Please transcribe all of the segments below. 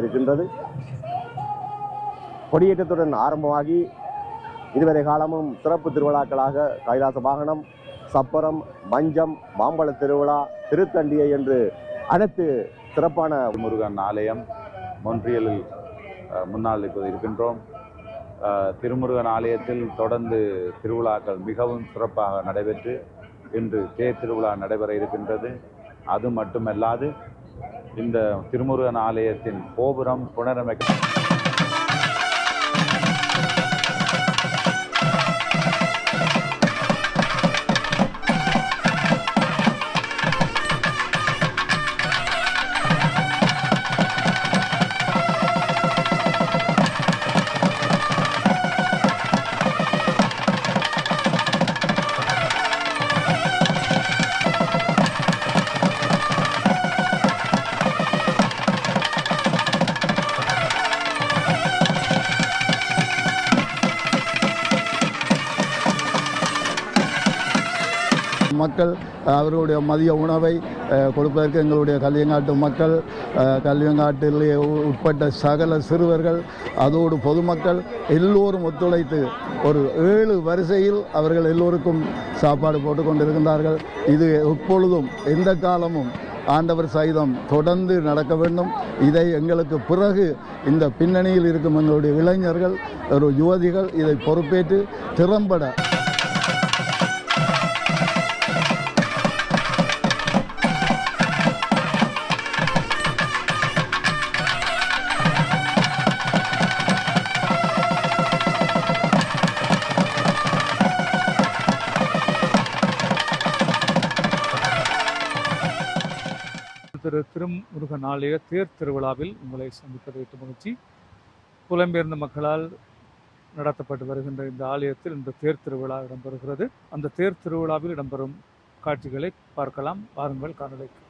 இருக்கின்றது. கொடியேற்றத்துடன் ஆரம்பமாகி இதுவரை காலமும் சிறப்பு திருவிழாக்களாக கைலாச வாகனம் சப்பரம் மஞ்சம் மாம்பழ திருவிழா திருத்தண்டியை என்று அனைத்து சிறப்பான முருகன் ஆலயம் மொன்றியலில் முன்னால் இப்போது இருக்கின்றோம். திருமுருகன் ஆலயத்தில் தொடர்ந்து திருவிழாக்கள் மிகவும் சிறப்பாக நடைபெற்று இன்று தேர் திருவிழா நடைபெற இருக்கின்றது. அது மட்டுமல்லாது இந்த திருமுருகன் ஆலயத்தின் கோபுரம் புனரமைக்க மக்கள் அவர்களுடைய மதிய உணவை கொடுப்பதற்கு எங்களுடைய கல்வியங்காட்டு மக்கள் அஹ், கல்வியங்காட்டில் உ- உட்பட்ட சகல சிறுவர்கள் அதோடு பொதுமக்கள் எல்லோரும் ஒத்துழைத்து ஒரு ஏழு வரிசையில் அவர்கள் எல்லோருக்கும் சாப்பாடு போட்டு கொண்டிருக்கின்றார்கள். இது எப்பொழுதும் எந்த காலமும் ஆண்டவர் சைதம் தொடர்ந்து நடக்க வேண்டும். இதை எங்களுக்கு பிறகு இந்த பின்னணியில் இருக்கும் எங்களுடைய இளைஞர்கள் ஒரு யுவதிகள் இதை பொறுப்பேற்று திறம்பட திருமுருகன் ஆலய தேர் திருவிழாவில் உங்களை சந்திப்பது விட்டு மகிழ்ச்சி. புலம்பெயர்ந்த மக்களால் நடத்தப்பட்டு வருகின்ற இந்த ஆலயத்தில் இந்த தேர் திருவிழா இடம்பெறுகிறது. அந்த தேர் திருவிழாவில் இடம்பெறும் காட்சிகளை பார்க்கலாம். வாருங்கள் காணொலிக்கு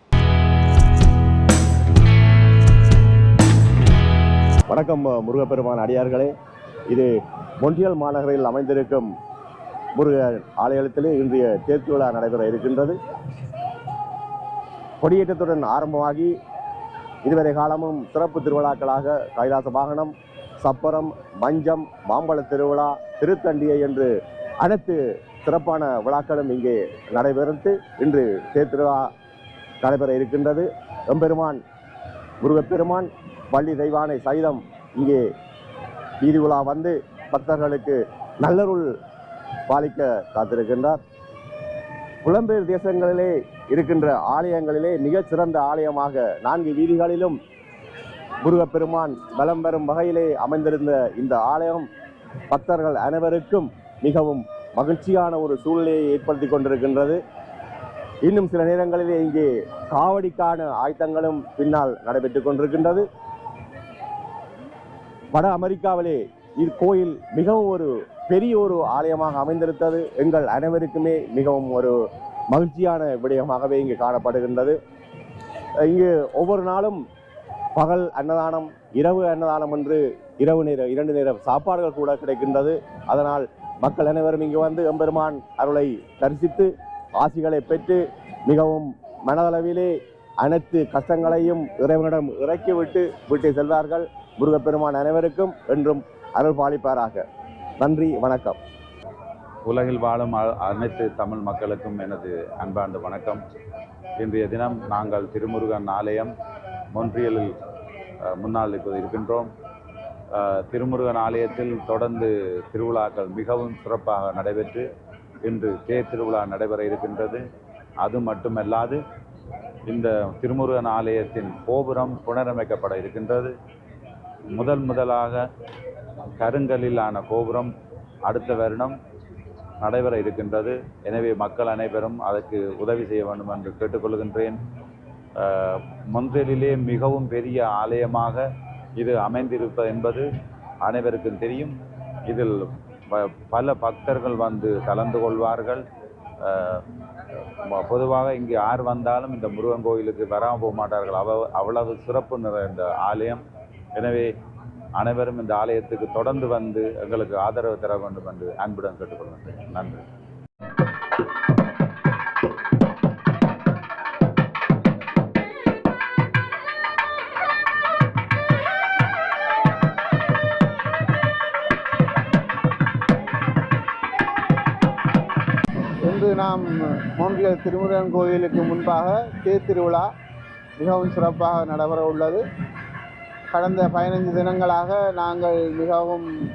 வணக்கம் முருகப்பெருமான் அடியார்களே. இது மொன்றியல் மாநகரில் அமைந்திருக்கும் முருகன் ஆலயத்திலே இன்றைய தேர் திருவிழா நடைபெற இருக்கின்றது. கொடியேற்றத்துடன் ஆரம்பமாகி இதுவரை காலமும் சிறப்பு திருவிழாக்களாக கைலாச வாகனம் சப்பரம் மஞ்சம் மாம்பழ திருவிழா திருத்தண்டியை என்று அனைத்து சிறப்பான விழாக்களும் இங்கே நடைபெறுத்து இன்று தேர் திருவிழா நடைபெற இருக்கின்றது. எம்பெருமான் முருகப்பெருமான் பள்ளி தெய்வானை சைதம் இங்கே வீதி உலா வந்து பக்தர்களுக்கு நல்லருள் பாலிக்க காத்திருக்கின்றார். புலம்பெயர் தேசங்களிலே இருக்கின்ற ஆலயங்களிலே மிகச்சிறந்த ஆலயமாக நான்கு வீதிகளிலும் முருகப்பெருமான் பலம் பெறும் வகையிலே அமைந்திருந்த இந்த ஆலயம் பக்தர்கள் அனைவருக்கும் மிகவும் மகிழ்ச்சியான ஒரு சூழ்நிலையை ஏற்படுத்தி கொண்டிருக்கின்றது. இன்னும் சில நேரங்களிலே இங்கே காவடிக்கான ஆயத்தங்களும் பின்னால் நடைபெற்றுக் கொண்டிருக்கின்றது. வட அமெரிக்காவிலே இக்கோயில் மிகவும் ஒரு பெரிய ஒரு ஆலயமாக அமைந்திருந்தது. எங்கள் அனைவருக்குமே மிகவும் ஒரு மகிழ்ச்சியான விடயமாகவே இங்கு காணப்படுகின்றது. இங்கு ஒவ்வொரு நாளும் பகல் அன்னதானம் இரவு அன்னதானம் என்று இரவு நேர இரண்டு நேர சாப்பாடுகள் கூட கிடைக்கின்றது. அதனால் மக்கள் அனைவரும் இங்கு வந்து எம்பெருமான் அருளை தரிசித்து ஆசிகளை பெற்று மிகவும் மனதளவிலே அனைத்து கஷ்டங்களையும் இறைவனிடம் இறக்கிவிட்டு விட்டு செல்வார்கள். முருகப்பெருமான் அனைவருக்கும் என்றும் அருள் பாலிப்பாராக. நன்றி வணக்கம். உலகில் வாழும் அ- அனைத்து தமிழ் மக்களுக்கும் எனது அன்பார்ந்த வணக்கம். இன்றைய தினம் நாங்கள் திருமுருகன் ஆலயம் மொன்றியலில் முன்னால் இப்போது இருக்கின்றோம். திருமுருகன் ஆலயத்தில் தொடர்ந்து திருவிழாக்கள் மிகவும் சிறப்பாக நடைபெற்று இன்று தேர் திருவிழா நடைபெற இருக்கின்றது. அது மட்டுமல்லாது இந்த திருமுருகன் ஆலயத்தின் கோபுரம் புனரமைக்கப்பட இருக்கின்றது. முதல் முதலாக கருங்கல்லிலான கோபுரம் அடுத்த வருடம் நடைபெற இருக்கின்றது. எனவே மக்கள் அனைவரும் அதற்கு உதவி செய்ய வேண்டும் என்று கேட்டுக்கொள்கின்றேன். அஹ், மிகவும் பெரிய ஆலயமாக இது அமைந்திருப்பது என்பது அனைவருக்கும் தெரியும். இதில் ப- பல பக்தர்கள் வந்து கலந்து கொள்வார்கள். பொதுவாக இங்கு யார் வந்தாலும் இந்த முருகன் கோயிலுக்கு வராமல் போக மாட்டார்கள். அவ அவ்வளவு சிறப்பு நிறைந்த ஆலயம். எனவே அனைவரும் இந்த ஆலயத்துக்கு தொடர்ந்து வந்து எங்களுக்கு ஆதரவு தர வேண்டும் என்று அன்புடன் கேட்டுக்கொள்கிறேன். நன்றி. இன்று நாம் மூன்றியல் திருமுருகன் கோயிலுக்கு முன்பாக தேர் திருவிழா மிகவும் சிறப்பாக நடைபெற உள்ளது. கடந்த பதினைந்து தினங்களாக நாங்கள் மிகவும்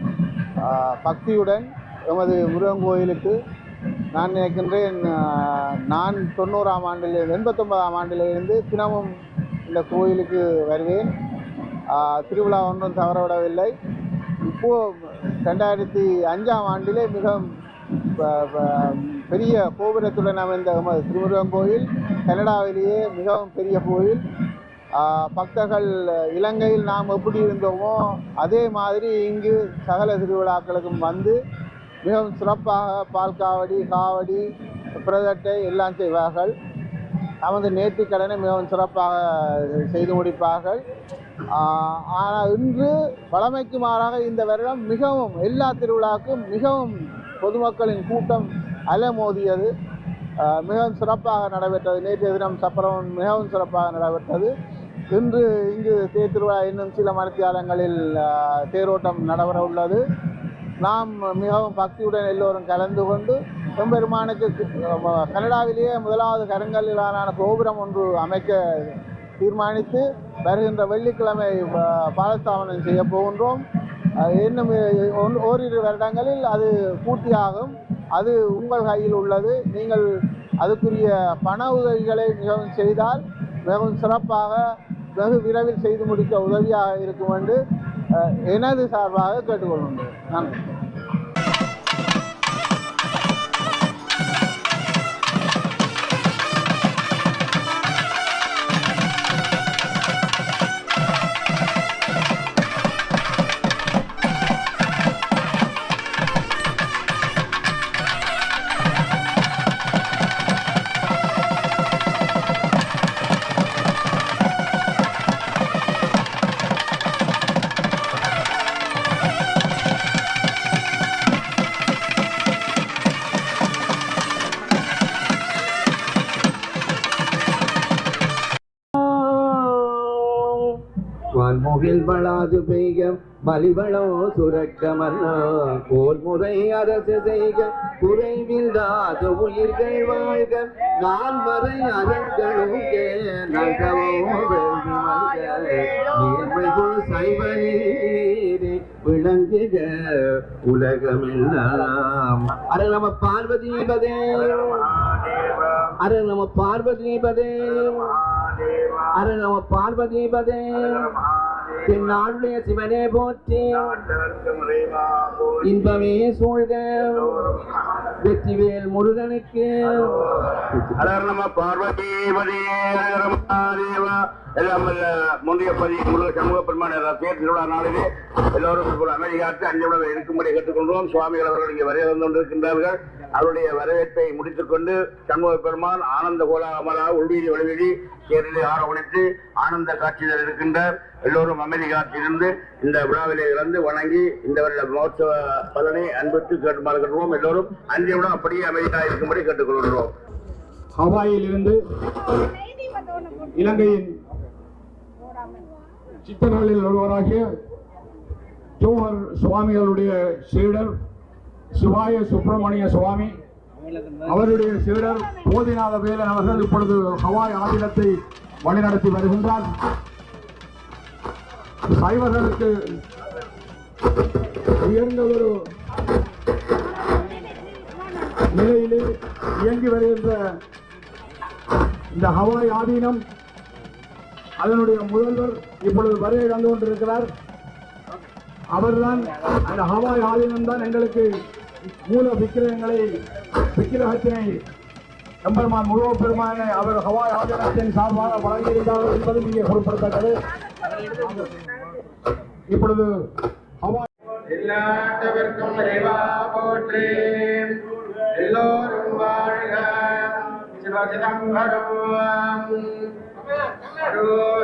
பக்தியுடன் எமது முருகன் கோயிலுக்கு நான் நினைக்கின்றேன் நான் தொண்ணூறாம் ஆண்டில் எண்பத்தொன்பதாம் ஆண்டிலிருந்து தினமும் இந்த கோயிலுக்கு வருவேன். திருவிழா ஒன்றும் தவறவிடவில்லை. இப்போது ரெண்டாயிரத்தி அஞ்சாம் ஆண்டிலே மிகவும் ப- ப- பெரிய கோபுரத்துடன் அமைந்த எமது திருமுருகன் கோயில் கனடாவிலேயே மிகவும் பெரிய கோயில். பக்தர்கள் இலங்கையில் நாம் எப்படி இருந்தோமோ அதே மாதிரி இங்கு சகல திருவிழாக்களுக்கும் வந்து மிகவும் சிறப்பாக பால் காவடி காவடி பிரதட்டை எல்லாம் செய்வார்கள். நமது நேர்த்திக் கடனை மிகவும் சிறப்பாக செய்து முடிப்பார்கள். ஆனால் இன்று வழமைக்கு மாறாக இந்த வருடம் மிகவும் எல்லா திருவிழாக்கும் மிகவும் பொதுமக்களின் கூட்டம் அலைமோதியது. மிகவும் சிறப்பாக நடைபெற்றது. நேற்றைய தினம் சப்பரம் மிகவும் சிறப்பாக நடைபெற்றது. இன்று இங்கு தேர் திருவிழா இன்னும் சில மணித்தியாலங்களில் தேரோட்டம் நடைபெற உள்ளது. நாம் மிகவும் பக்தியுடன் எல்லோரும் கலந்து கொண்டு எம்பெருமானுக்கு கனடாவிலேயே முதலாவது கருங்கல்லான கோபுரம் ஒன்று அமைக்க தீர்மானித்து வருகின்ற வெள்ளிக்கிழமை பாலஸ்தாபனம் செய்ய போகின்றோம். இன்னும் ஒன்- ஓரிரு வருடங்களில் அது பூர்த்தியாகும். அது உங்கள் கையில் உள்ளது. நீங்கள் அதுக்குரிய பண உதவிகளை மிகவும் செய்தால் மிகவும் சிறப்பாக வெகு விரைவில் செய்து முடிக்க உதவியாக இருக்கும் என்று எனது சார்பாக கேட்டுக்கொள்கின்றேன். நன்றி. வான்முகில் பெய்க மலிவளோ சுரக்க மன்னா போல் முறை அரசு செய்க குறைவில்லாத உயிர்கள் வாழ்க. நான் வரை அரங்களும் நகவோ வேள்வி சைவ நீரே விளங்குக உலகமெல்லாம். அர நம பார்வதீபதே அர நம பார்வதீபதே அர நம பார்வதீபதே தென்னாளுடைய சிவனே போற்றி. இன்பமே சூழ்க. வெற்றிவேல் முருகனுக்கு. அலர் நம பார்வதீபதே மகாதேவா. எல்லாம் வல்ல முந்தியப்பதி முருக சமூக பெருமான தேர் திருவிழா நாளிலே எல்லோரும் ஒரு அமைதியாற்று அஞ்சவுடன் இருக்கும்படி கேட்டுக்கொள்வோம் சுவாமிகள் அவர்கள் இங்கே வரைய வந்து கொண்டிருக்கின்றார்கள். அவருடைய வரவேற்பை முடித்துக் கொண்டு சண்முக பெருமான் ஆனந்த கோலாமலா உள்வீதி வழிவீதி தேரிலே ஆரவணித்து ஆனந்த காட்சியில் இருக்கின்றார். எல்லோரும் அமைதி காத்திருந்து இந்த விழாவிலே இருந்து வணங்கி இந்த வருட மகோத்சவ பலனை அன்புக்கு கேட்டுமாறு கேட்டுவோம் எல்லோரும் அஞ்சவுடன் அப்படியே அமைதியாக இருக்கும்படி கேட்டுக்கொள்கிறோம் ஹவாயில் இருந்து இலங்கையின் சித்தர்களில் ஒருவராகிய ஜோஹர் சுவாமிகளுடைய சீடர் சிவாய சுப்பிரமணிய சுவாமி அவருடைய சீடர் போதிநாத வேலன் அவர்கள் இப்பொழுது ஹவாய் ஆதினத்தை வழிநடத்தி வருகின்றார். சைவர்களுக்கு உயர்ந்த ஒரு நிலையிலே இயங்கி வருகின்ற இந்த ஹவாய் ஆதீனம் அதனுடைய முதல்வர் இப்பொழுது வருகை தந்து கொண்டிருக்கிறார். அவர்தான் அந்த ஹவாய் ஆதீனம் தான் எங்களுக்கு மூல விக்கிரகங்களை விக்கிரகத்தினை எம்பெருமான் முருக பெருமானை அவர் ஹவாய் ஆதீனத்தின் சார்பாக வழங்கியிருந்தார் என்பது இங்கே குறிப்பிடத்தக்கது. இப்பொழுது ஹவாய் எல்லாத்தவர்க்கும் இறைவா எல்லோரும் வாழ்க. சிவசிதம்பரம் được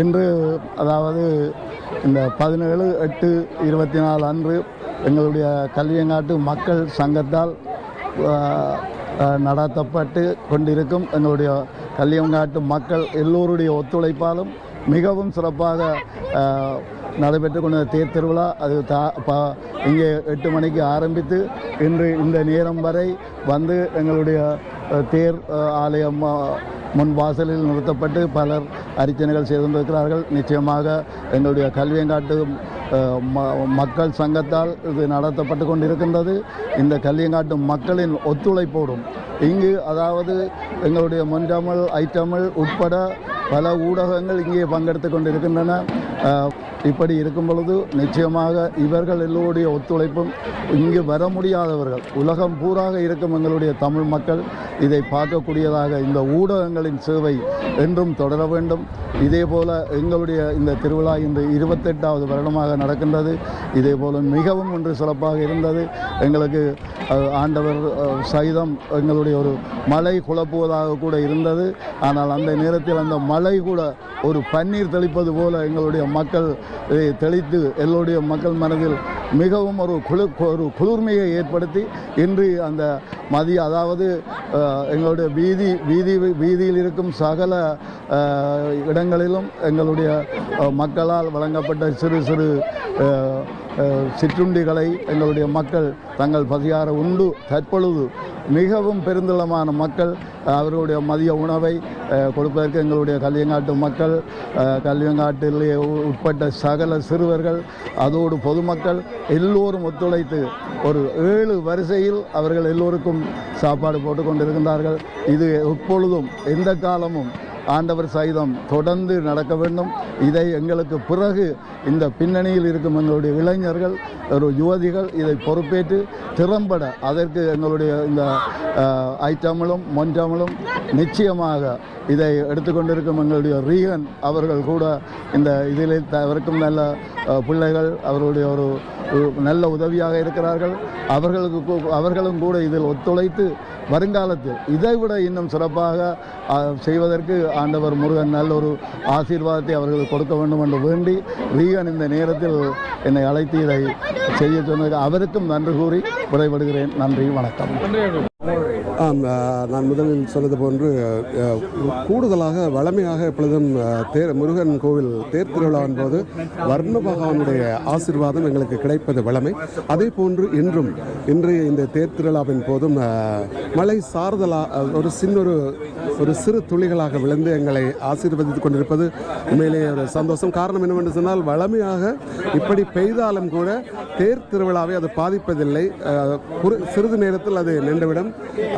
இன்று அதாவது இந்த பதினேழு எட்டு இருபத்தி நாலு அன்று எங்களுடைய கல்வியங்காட்டு மக்கள் சங்கத்தால் நடத்தப்பட்டு கொண்டிருக்கும் எங்களுடைய கல்வியங்காட்டு மக்கள் எல்லோருடைய ஒத்துழைப்பாலும் மிகவும் சிறப்பாக நடைபெற்று கொண்ட தேர் திருவிழா. அது தா பா இங்கே எட்டு மணிக்கு ஆரம்பித்து இன்று இந்த நேரம் வரை வந்து எங்களுடைய தேர் ஆலயம் முன் வாசலில் நிறுத்தப்பட்டு பலர் அர்ச்சனைகள் செய்து கொண்டிருக்கிறார்கள். நிச்சயமாக எங்களுடைய கல்வியங்காட்டு ம- மக்கள் சங்கத்தால் இது நடத்தப்பட்டு கொண்டிருக்கின்றது. இந்த கல்வியங்காட்டு மக்களின் ஒத்துழைப்போடும். இங்கு அதாவது எங்களுடைய முன்டமிழ் ஐட்டமிழ் உட்பட பல ஊடகங்கள் இங்கே பங்கெடுத்து கொண்டிருக்கின்றன. இப்படி இருக்கும் பொழுது நிச்சயமாக இவர்கள் எல்லோருடைய ஒத்துழைப்பும் இங்கு வர முடியாதவர்கள். உலகம் பூராக இருக்கும் எங்களுடைய தமிழ் மக்கள் இதை பார்க்கக்கூடியதாக இந்த ஊடகங்களின் சேவை என்றும் தொடர வேண்டும். இதே போல எங்களுடைய இந்த திருவிழா இன்று இருபத்தெட்டாவது வருடமாக நடக்கின்றது. இதே போல மிகவும் ஒன்று சிறப்பாக இருந்தது. எங்களுக்கு ஆண்டவர் சைதம் எங்களுடைய ஒரு மழை குழப்புவதாக கூட இருந்தது. ஆனால் அந்த நேரத்தில் அந்த மழை கூட ஒரு பன்னீர் தெளிப்பது போல எங்களுடைய மக்கள் இதை தெளித்து எல்லோருடைய மக்கள் மனதில் மிகவும் ஒரு குளு ஒரு குளிர்மையை ஏற்படுத்தி இன்று அந்த மதிய அதாவது எங்களுடைய வீதி வீதி வீதியில் இருக்கும் சகல இடங்களிலும் எங்களுடைய மக்களால் வழங்கப்பட்ட சிறு சிறு சிற்றுண்டிகளை எங்களுடைய மக்கள் தங்கள் பசியார உண்டு தற்பொழுது மிகவும் பெருந்தளமான மக்கள் அவர்களுடைய மதிய உணவை கொடுப்பதற்கு எங்களுடைய கல்வியங்காட்டு மக்கள் கல்வியங்காட்டிலே உட்பட்ட சகல சிறுவர்கள் அதோடு பொதுமக்கள் எல்லோரும் ஒத்துழைத்து ஒரு ஏழு வரிசையில் அவர்கள் எல்லோருக்கும் சாப்பாடு போட்டு கொண்டிருக்கின்றார்கள். இது எப்பொழுதும் எந்த காலமும் ஆண்டவர் சைதம் தொடர்ந்து நடக்க வேண்டும். இதை எங்களுக்கு பிறகு இந்த பின்னணியில் இருக்கும் எங்களுடைய இளைஞர்கள் ஒரு யுவதிகள் இதை பொறுப்பேற்று திறம்பட அதற்கு எங்களுடைய இந்த அஹ், ஐட்டமிழும் நிச்சயமாக இதை எடுத்துக்கொண்டிருக்கும் எங்களுடைய ரீகன் அவர்கள் கூட இந்த இதில் அவருக்கும் நல்ல பிள்ளைகள் அவருடைய ஒரு நல்ல உதவியாக இருக்கிறார்கள். அவர்களுக்கு கூ- அவர்களும் கூட இதில் ஒத்துழைத்து வருங்காலத்தில் இதைவிட இன்னும் சிறப்பாக செய்வதற்கு ஆண்டவர் முருகன் நல்ல ஒரு ஆசீர்வாதத்தை அவர்களுக்கு கொடுக்க வேண்டும் என்று வேண்டி ரீகன் இந்த நேரத்தில் என்னை அழைத்து இதை செய்ய சொன்னது அவருக்கும் நன்றி கூறி விடைபடுகிறேன் நன்றி வணக்கம். ஆம் நான் முதலில் சொன்னது போன்று கூடுதலாக வளமையாக எப்பொழுதும் தேர் முருகன் கோவில் தேர் திருவிழாவின் போது வர்ண பகவானுடைய ஆசீர்வாதம் எங்களுக்கு கிடைப்பது வளமை. அதே போன்று இன்றும் இன்றைய இந்த தேர் திருவிழாவின் போதும் மலை மழை சார்தலா ஒரு சின்னொரு ஒரு ஒரு சிறு துளிகளாக விழுந்து எங்களை ஆசீர்வதித்துக் கொண்டிருப்பது உண்மையிலேயே ஒரு சந்தோஷம். காரணம் என்னவென்று சொன்னால் வளமையாக இப்படி பெய்தாலும் கூட தேர் திருவிழாவை அது பாதிப்பதில்லை. சிறிது நேரத்தில் அது நின்றுவிடும்.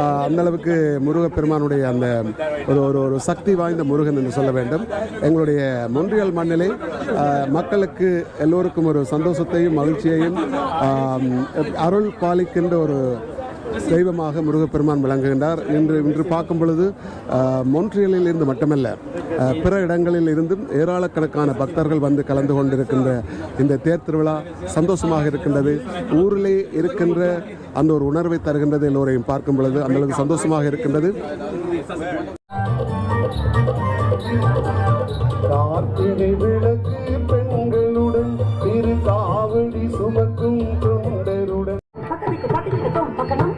அந்தளவுக்கு அந்த அளவுக்கு முருகப்பெருமானுடைய அந்த ஒரு ஒரு ஒரு சக்தி வாய்ந்த முருகன் என்று சொல்ல வேண்டும். எங்களுடைய மொன்றியல் மண்ணிலே மக்களுக்கு எல்லோருக்கும் ஒரு சந்தோஷத்தையும் மகிழ்ச்சியையும் அருள் பாலிக்கின்ற ஒரு தெய்வமாக முருகப்பெருமான் விளங்குகின்றார். இன்று இன்று பார்க்கும் பொழுது ஆஹ், மொன்ட்ரியலில் இருந்து மட்டுமல்ல பிற இடங்களில் இருந்தும் ஏராளக்கணக்கான பக்தர்கள் வந்து கலந்து கொண்டிருக்கின்ற இந்த தேர் திருவிழா சந்தோஷமாக இருக்கின்றது. ஊரிலே இருக்கின்ற அந்த ஒரு உணர்வை தருகின்றது எல்லோரையும் பார்க்கும் பொழுது அந்த அளவுக்கு சந்தோஷமாக இருக்கின்றது. கார்த்திகை விளக்கு பெண்களுடன் திரு காவடி சுமக்கும் தொண்டருடன் பக்கத்துக்கு பக்கத்துக்கு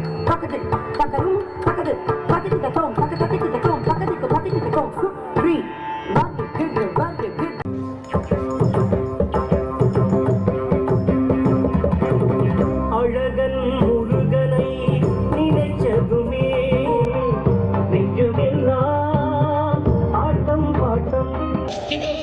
Get